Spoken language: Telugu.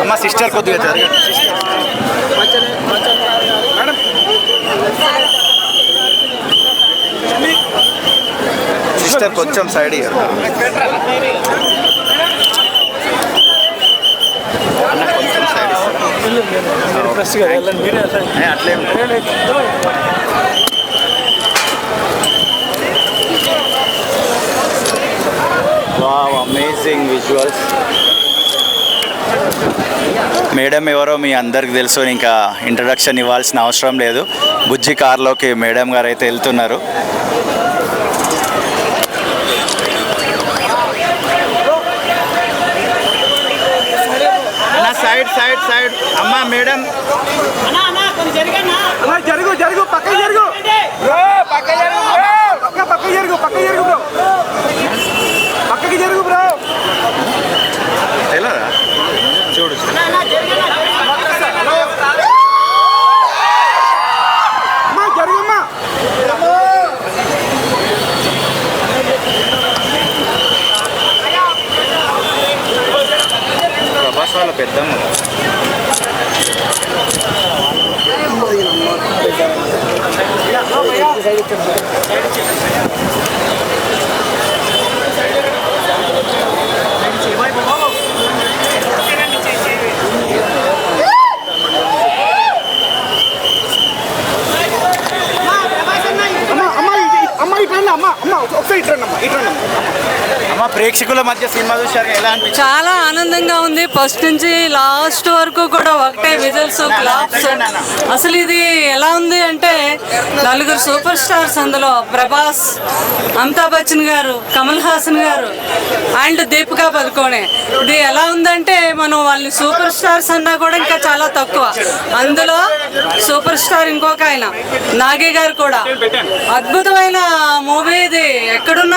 అమ్మ సిస్టర్ కొద్దిగా జరగండి. సిస్టర్ కొంచెం సైడ్ అన్న కొంచెం సైడ్ అట్లేం వావ్ అమేజింగ్ విజువల్స్ మేడం ఎవరో మీ అందరికి తెలుసు ఇంకా ఇంట్రడక్షన్ ఇవ్వాల్సిన అవసరం లేదు. బుజ్జి కార్లోకి మేడం గారు అయితే వెళ్తున్నారు సైడ్ సైడ్ సైడ్. అమ్మా మేడం. జరుగు పక్క జరుగు పక్క పక్క జరుగు పక్క జరుగు బ్రో పక్కకి జరుగు బ్రో తెలియదా చూడు అమ్మా జరుగమ్మా ప్రభాస్ వాళ్ళ పెద్దమ్మ అమ్మా అమ్మా ఇటు- అమ్మా ఒకసారి ఇటు రండి అమ్మా ఇటు రండి అమ్మా. అమ్మ ప్రేక్షకుల మధ్య సినిమా చూశారు ఎలా అనిపించింది? చాలా ఆనందంగా ఉంది. ఫస్ట్ నుంచి లాస్ట్ వరకు కూడా ఒకటే విజల్స్ క్లాప్స్ అసలు ఇది ఎలా ఉంది అంటే నలుగురు సూపర్ స్టార్స్ అందులో ప్రభాస్ అమితాబ్ బచ్చన్ గారు కమల్ హాసన్ గారు అండ్ దీపికా పదుకోనే. ఇది ఎలా ఉందంటే మనం వాళ్ళని సూపర్ స్టార్స్ అన్నా కూడా ఇంకా చాలా తక్కువ. అందులో సూపర్ స్టార్ ఇంకొక ఆయన నాగే గారు కూడా. అద్భుతమైన మూవీ ఇది. ఎక్కడున్నా